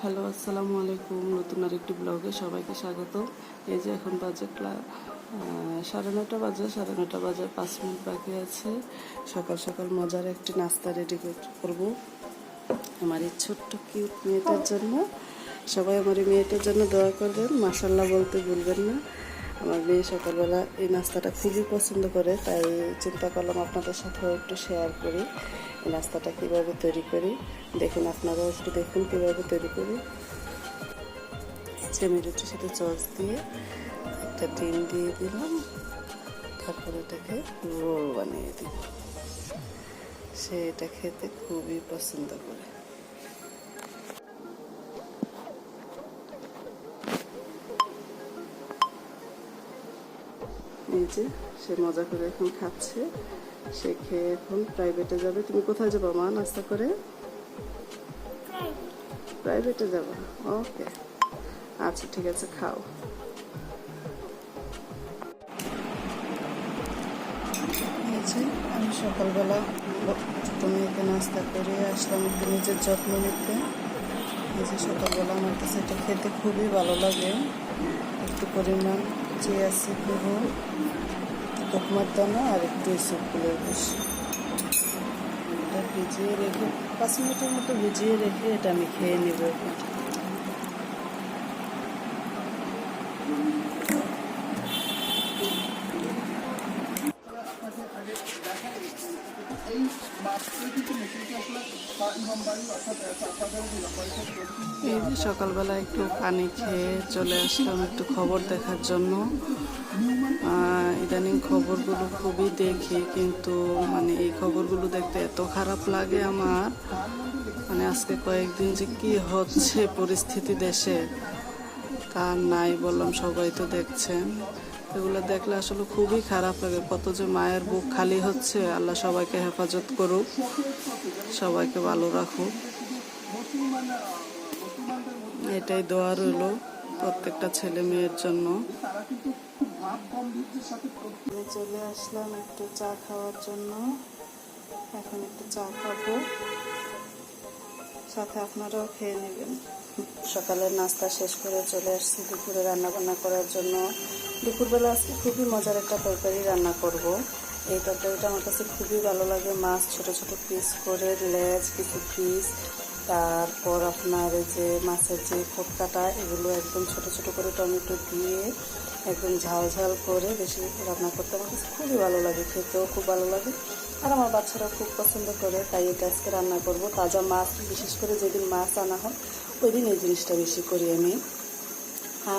Hello, আসসালামু আলাইকুম। নতুন আরেকটি ব্লগে সবাইকে স্বাগত। এই যে এখন বাজে ক্লা- সাড়ে নটা বাজে, সাড়ে নটা বাজে, পাঁচ মিনিট বাকি আছে। সকাল সকাল মজার একটি নাস্তা রেডি করব আমার এই ছোট্ট কিউট মেয়েটার জন্য। সবাই আমার এই মেয়েটার জন্য দোয়া করবেন। মাসাল্লাহ বলতে ভুলবেন না। আমার মেয়ে সকালবেলা এই নাস্তাটা খুবই পছন্দ করে, তাই চিন্তা করলাম আপনাদের সাথেও একটু শেয়ার করি এই নাস্তাটা কীভাবে তৈরি করি। দেখুন আপনারাও একটু দেখুন কীভাবে তৈরি করি। যে রুটির সাথে চস দিয়ে একটা ডিম দিয়ে দিলাম, তারপর এটাকে রোল বানিয়ে দিই সে এটা খেতে খুবই পছন্দ করে। এই সে মজা করে এখন খাচ্ছে। সে খেয়ে এখন প্রাইভেটে যাবে। তুমি কোথায় যাব, মা, নাস্তা করে? প্রাইভেটে যাব। ওকে আচ্ছা ঠিক আছে, খাও। আমি সকালবেলা ছোটো মেয়েকে নাস্তা করে আসলাম একটু নিজের যত্ন নিতে। যে, সকালবেলা আমার কাছে এটা খেতে খুবই ভালো লাগে। একটু পরিমাণ চিয়া আছে দেব উপমার দানা আর একটু ইসবগুলোর বেশি। এটা ভিজিয়ে রেখে, পাঁচ মিনিটের মতো ভিজিয়ে রেখে এটা আমি খেয়ে নেব এখন। এই যে সকালবেলা একটু পানি খেয়ে চলে আসলাম একটু খবর দেখার জন্য। ইদানিং খবরগুলো খুবই দেখি, কিন্তু মানে এই খবরগুলো দেখতে এত খারাপ লাগে আমার। মানে আজকে কয়েকদিন যে কি হচ্ছে পরিস্থিতি দেশে তার নাই বললাম, সবাই তো দেখছেন। এগুলো দেখলে আসলে খুবই খারাপ লাগে। কত যে মায়ের বুক খালি হচ্ছে, আল্লাহ সবাইকে হেফাজত করুক, সবাইকে ভালো রাখুক। এটাই দোয়া রইল প্রত্যেকটা ছেলে মেয়ের জন্য। চলে আসলাম একটু চা খাওয়ার জন্য। এখন একটু চা খাব। সাথে আপনারাও খেয়ে নেবেন। সকালের নাস্তা শেষ করে চলে আসছি দুপুরে রান্না বান্না করার জন্য। দুপুরবেলা আজকে খুবই মজার একটা তরকারি রান্না করব। এই তরকারিটা আমার কাছে খুবই ভালো লাগে। মাছ ছোট ছোট পিস করে, লেজ কিছু পিস তারপর আপনার যে মাছের যে ফটকাটা, এগুলো একদম ছোট ছোট করে টমেটো দিয়ে একদম ঝাল ঝাল করে বেশি রান্না করতে আমার কাছে খুবই ভালো লাগে, খেতেও খুব ভালো লাগে আর আমার বাচ্চারা খুব পছন্দ করে, তাই এটা আজকে রান্না করব। তাজা মাছ, বিশেষ করে যেদিন মাছ আনা হয় ওই দিন এই জিনিসটা বেশি করি আমি।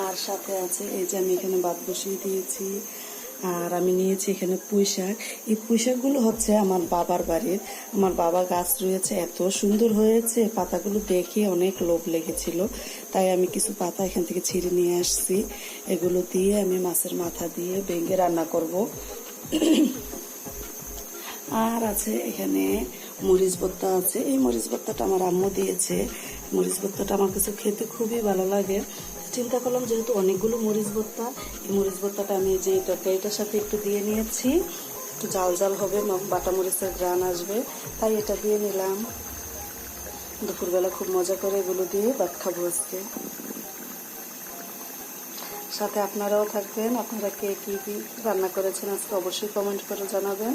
আর সাথে আছে এই যে আমি এখানে ভাত বসিয়ে দিয়েছি, আর আমি নিয়েছি এখানে পুঁই শাক। এই পুঁই শাকগুলো হচ্ছে আমার বাবার বাড়ির। আমার বাবা গাছ রয়েছে, এত সুন্দর হয়েছে, পাতাগুলো দেখে অনেক লোভ লেগেছিল। তাই আমি কিছু পাতা এখান থেকে ছিঁড়ে নিয়ে আসছি। এগুলো দিয়ে আমি মাছের মাথা দিয়ে ভেঙে রান্না করব। আর আছে এখানে মরিচ ভর্তা আছে। এই মরিচ ভর্তাটা আমার আম্মু দিয়েছে। মরিচ ভর্তাটা আমার কাছে খেতে খুবই ভালো লাগে। চিন্তা করলাম যেহেতু অনেকগুলো মরিচ ভর্তা, এই মরিচ ভর্তাটা আমি যে তরকারিটার সাথে একটু দিয়ে নিয়েছি। একটু জাল জাল হবে বাটা মরিচের গ্রান আসবে। তাই এটা দিয়ে নিলাম। দুপুরবেলা খুব মজা করে এগুলো দিয়ে ভাত খাব আজকে। সাথে আপনারাও থাকবেন। আপনারা কে কী কী রান্না করেছেন আজকে অবশ্যই কমেন্ট করে জানাবেন।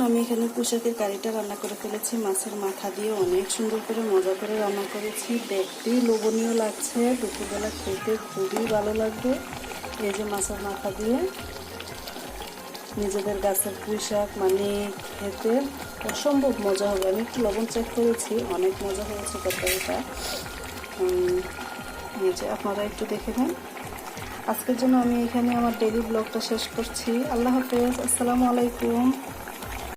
আমি এখানে পোশাকের কারিটা রান্না করে ফেলেছি। মাছের মাথা দিয়ে অনেক সুন্দর করে মজা করে রান্না করেছি। দেখতেই লোভনীয় লাগছে। দুপুরবেলা খেতে খুবই ভালো লাগবে। এই যে মাছের মাথা দিয়ে নিজেদের গাছের পুঁইশাক মানে খেতে অসম্ভব মজা হবে। আমি একটু লবণ চেক করেছি, অনেক মজা হয়েছে তরকারিটা। যে আপনারা একটু দেখে নেন। আজকের জন্য আমি এখানে আমার ডেলি ব্লগটা শেষ করছি। আল্লাহ হাফেজ। আসসালামু আলাইকুম।